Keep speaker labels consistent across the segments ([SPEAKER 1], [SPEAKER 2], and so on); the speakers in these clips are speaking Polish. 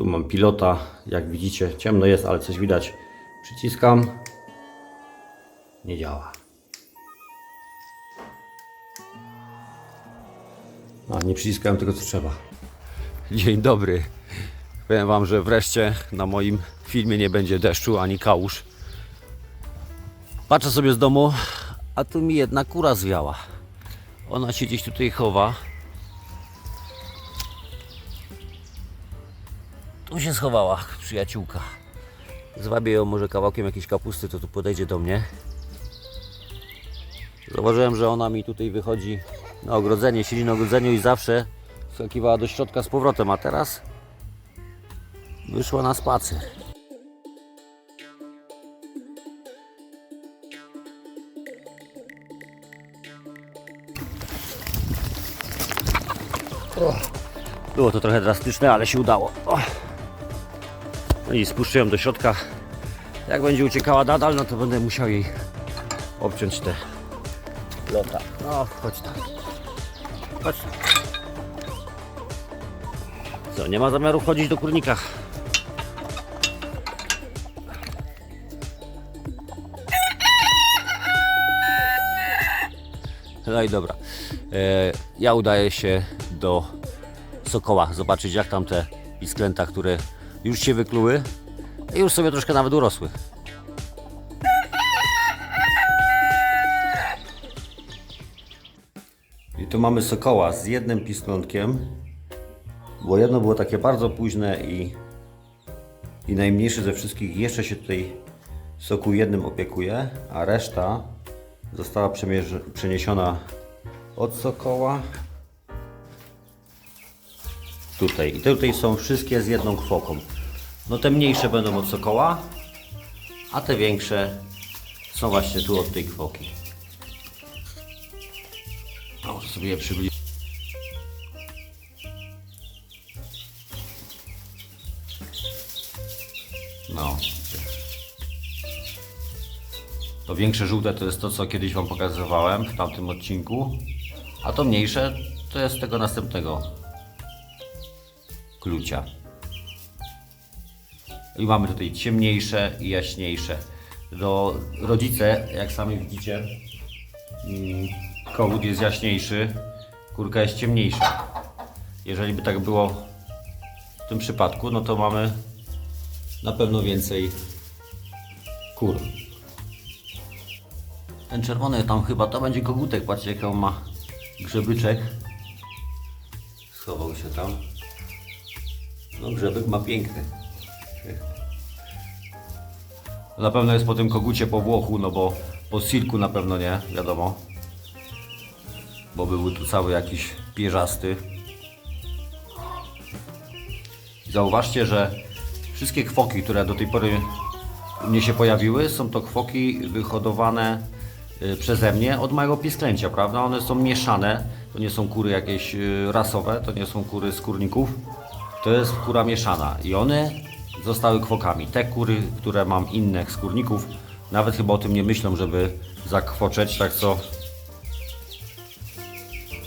[SPEAKER 1] Tu mam pilota, jak widzicie, ciemno jest, ale coś widać. Przyciskam. Nie działa. A, nie przyciskałem tego co trzeba. Dzień dobry. Powiem Wam, że wreszcie na moim filmie nie będzie deszczu ani kałuż. Patrzę sobie z domu, a tu mi jedna kura zwiała. Ona się gdzieś tutaj chowa. Się schowała przyjaciółka. Zwabię ją może kawałkiem jakiejś kapusty, to tu podejdzie do mnie. Zauważyłem, że ona mi tutaj wychodzi na ogrodzenie, siedzi na ogrodzeniu i zawsze skakiwała do środka z powrotem, a teraz wyszła na spacer. Było to trochę drastyczne, ale się udało. No i spuszczę ją do środka. Jak będzie uciekała nadal, no to będę musiał jej obciąć te lota. No, chodź tam. Chodź tam. Co, nie ma zamiaru wchodzić do kurnika. No i dobra. E, ja udaję się do Sokoła, zobaczyć jak tam te pisklęta, które już się wykluły i już sobie troszkę nawet urosły. I tu mamy sokoła z jednym pisklątkiem, bo jedno było takie bardzo późne i, i najmniejszy ze wszystkich jeszcze się tutaj soku jednym opiekuje, a reszta została przeniesiona od sokoła tutaj. I tutaj są wszystkie z jedną kwoką. No te mniejsze będą od sokoła, a te większe są właśnie tu od tej kwoki. O, sobie je przybliżę. No. To większe żółte to jest to, co kiedyś Wam pokazywałem w tamtym odcinku, a to mniejsze to jest tego następnego klucia. I mamy tutaj ciemniejsze i jaśniejsze. Do rodzice, jak sami widzicie, mm, kołód jest jaśniejszy, kurka jest ciemniejsza. Jeżeli by tak było w tym przypadku, no to mamy na pewno więcej kur. Ten czerwony tam chyba to będzie kogutek. Patrzcie, jak on ma grzebyczek. Schował się tam. No grzebek ma piękny. Na pewno jest po tym kogucie po Włochu, no bo po Silku na pewno nie, wiadomo. Bo był tu cały jakiś pierzasty. Zauważcie, że wszystkie kwoki, które do tej pory u mnie się pojawiły, są to kwoki wyhodowane y, przeze mnie od małego pisklęcia, prawda? One są mieszane, to nie są kury jakieś y, rasowe, to nie są kury z kurników, to jest kura mieszana i one zostały kwokami. Te kury, które mam inne z kurników, nawet chyba o tym nie myślą, żeby zakwoczeć, tak co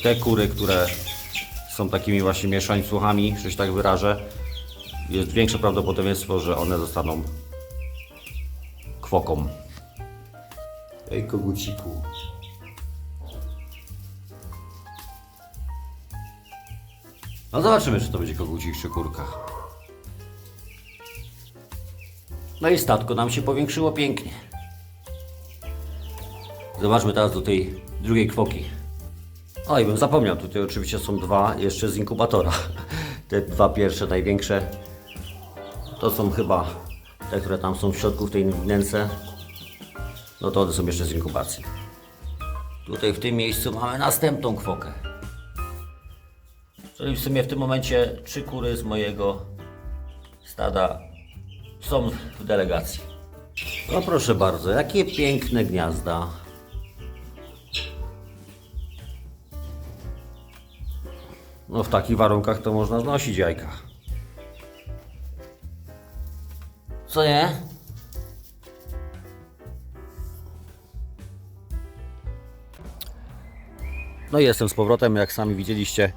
[SPEAKER 1] te kury, które są takimi właśnie mieszańcuchami, że się tak wyrażę, jest większe prawdopodobieństwo, że one zostaną kwoką. Ej, koguciku. No zobaczymy, czy to będzie kogucik czy kurka. No i statko nam się powiększyło pięknie. Zobaczmy teraz do tej drugiej kwoki. O, i bym zapomniał, tutaj oczywiście są dwa jeszcze z inkubatora. Te dwa pierwsze, największe, to są chyba te, które tam są w środku w tej wnęce. No to one są jeszcze z inkubacji. Tutaj w tym miejscu mamy następną kwokę. Czyli w sumie w tym momencie trzy kury z mojego stada są w delegacji. No proszę bardzo, jakie piękne gniazda. No w takich warunkach to można znosić jajka. Co nie? No i jestem z powrotem, jak sami widzieliście.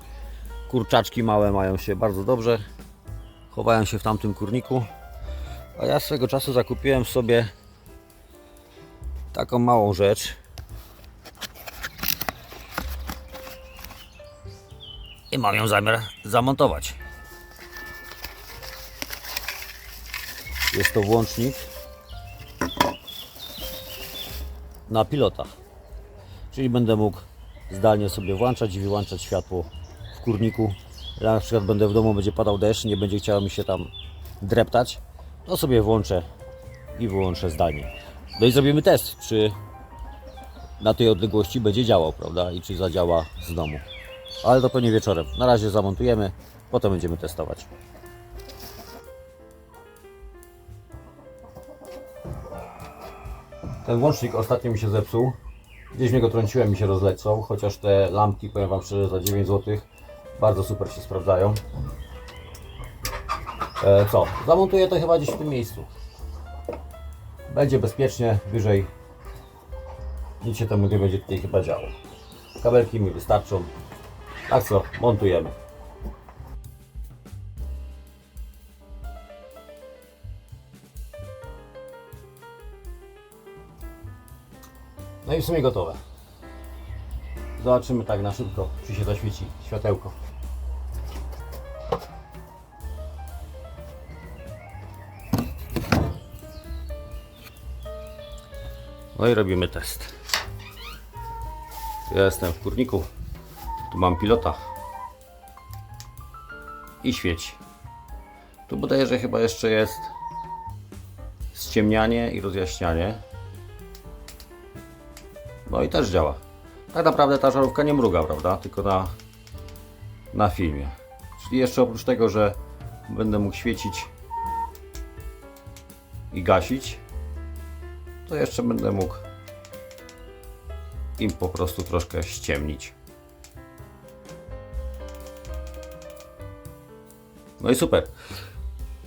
[SPEAKER 1] Kurczaczki małe mają się bardzo dobrze. chowają się w tamtym kurniku. A ja swego czasu zakupiłem sobie taką małą rzecz. I mam ją zamiar zamontować. Jest to włącznik na pilotach. Czyli będę mógł zdalnie sobie włączać i wyłączać światło kurniku. Ja na przykład będę w domu, będzie padał deszcz, nie będzie chciało mi się tam dreptać, to sobie włączę i wyłączę zdalnie. No i zrobimy test, czy na tej odległości będzie działał, prawda? I czy zadziała z domu. Ale to pewnie wieczorem. Na razie zamontujemy, potem będziemy testować. Ten włącznik ostatnio mi się zepsuł. Gdzieś mnie go trąciłem, mi się rozlecał, chociaż te lampki, powiem Wam szczerze, za 9 zł bardzo super się sprawdzają. E, co? Zamontuję to chyba gdzieś w tym miejscu. Będzie bezpiecznie, wyżej. Nic się temu nie będzie tutaj chyba działo. Kabelki mi wystarczą. Tak co, montujemy. No i w sumie gotowe. Zobaczymy tak na szybko, czy się zaświeci światełko. No i robimy test. Ja jestem w kurniku. Tu mam pilota. I świeci. Tu bodajże chyba jeszcze jest ściemnianie i rozjaśnianie. No i też działa. Tak naprawdę ta żarówka nie mruga, prawda? Tylko na, na filmie. Czyli jeszcze oprócz tego, że będę mógł świecić i gasić, to jeszcze będę mógł im po prostu troszkę ściemnić. No i super.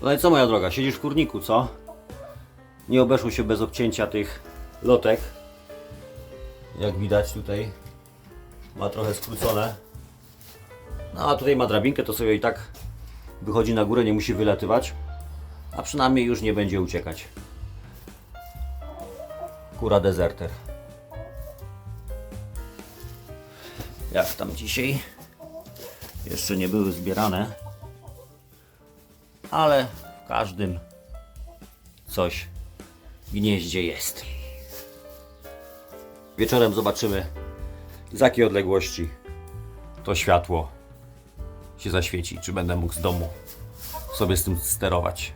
[SPEAKER 1] No i co moja droga, siedzisz w kurniku, co? Nie obeszło się bez obcięcia tych lotek. Jak widać tutaj ma trochę skrócone. No a tutaj ma drabinkę, to sobie i tak wychodzi na górę, nie musi wylatywać. A przynajmniej już nie będzie uciekać. Kura dezerter. Jak tam dzisiaj? Jeszcze nie były zbierane. Ale w każdym coś gnieździe jest. Wieczorem zobaczymy z jakiej odległości to światło się zaświeci. Czy będę mógł z domu sobie z tym sterować.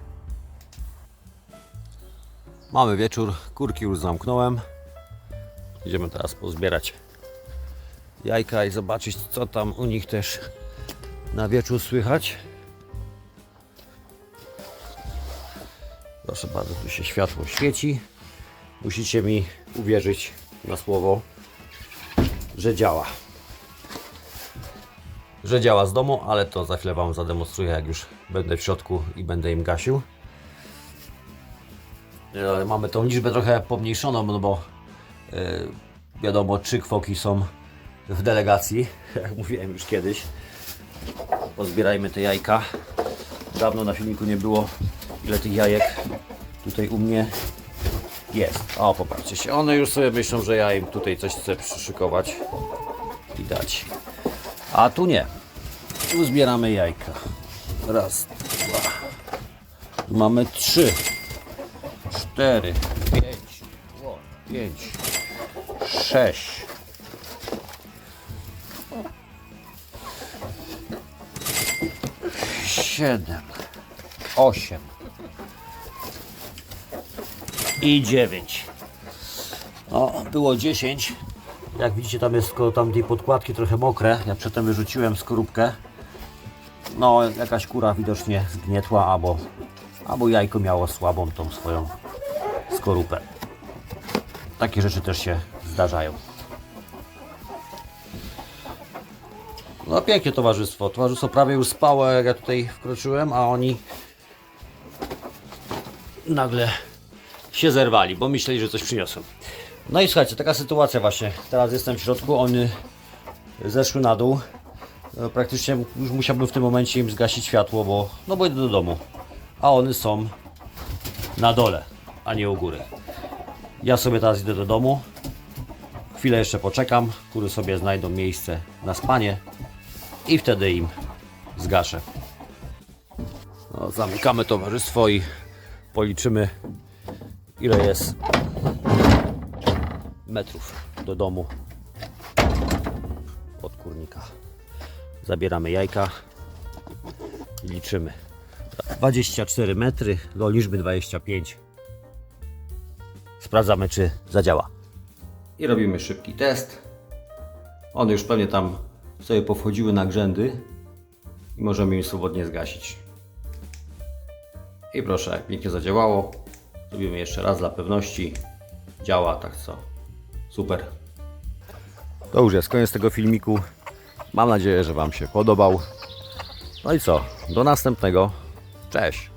[SPEAKER 1] Mamy wieczór, kurki już zamknąłem. Idziemy teraz pozbierać jajka i zobaczyć co tam u nich też na wieczór słychać. Proszę bardzo, tu się światło świeci. Musicie mi uwierzyć na słowo, że działa. Że działa z domu, ale to za chwilę Wam zademonstruję, jak już będę w środku i będę im gasił. E, Mamy tą liczbę trochę pomniejszoną, no bo e, wiadomo, trzy kwoki są w delegacji, jak mówiłem już kiedyś. Pozbierajmy te jajka. Dawno na filmiku nie było, ile tych jajek tutaj u mnie jest. O, popatrzcie się. One już sobie myślą, że ja im tutaj coś chcę przyszykować i dać. A tu nie. Tu zbieramy jajka. Raz, dwa. Tu mamy trzy, cztery, pięć, pięć, sześć. Siedem, osiem i 9. No, było 10. Jak widzicie, tam jest koło tamtej podkładki trochę mokre. Ja przedtem wyrzuciłem skorupkę. No, jakaś kura widocznie zgnietła, albo, albo jajko miało słabą tą swoją skorupę. Takie rzeczy też się zdarzają. No pięknie towarzystwo. Towarzystwo prawie już spało, jak ja tutaj wkroczyłem, a oni nagle się zerwali, bo myśleli, że coś przyniosłem. No i słuchajcie, taka sytuacja właśnie. Teraz jestem w środku, one zeszły na dół. E, Praktycznie już musiałbym w tym momencie im zgasić światło, bo no bo idę do domu. A one są na dole, a nie u góry. Ja sobie teraz idę do domu. Chwilę jeszcze poczekam, kury sobie znajdą miejsce na spanie i wtedy im zgaszę. No, zamykamy towarzystwo i policzymy ile jest metrów do domu od kurnika. Zabieramy jajka i liczymy. 24 metry do liczby 25. Sprawdzamy, czy zadziała. I robimy szybki test. One już pewnie tam sobie powchodziły na grzędy i możemy je swobodnie zgasić. I proszę, pięknie zadziałało. Zrobimy jeszcze raz dla pewności. Działa, tak co. Super. To już jest koniec tego filmiku. Mam nadzieję, że Wam się podobał. No i co? Do następnego. Cześć.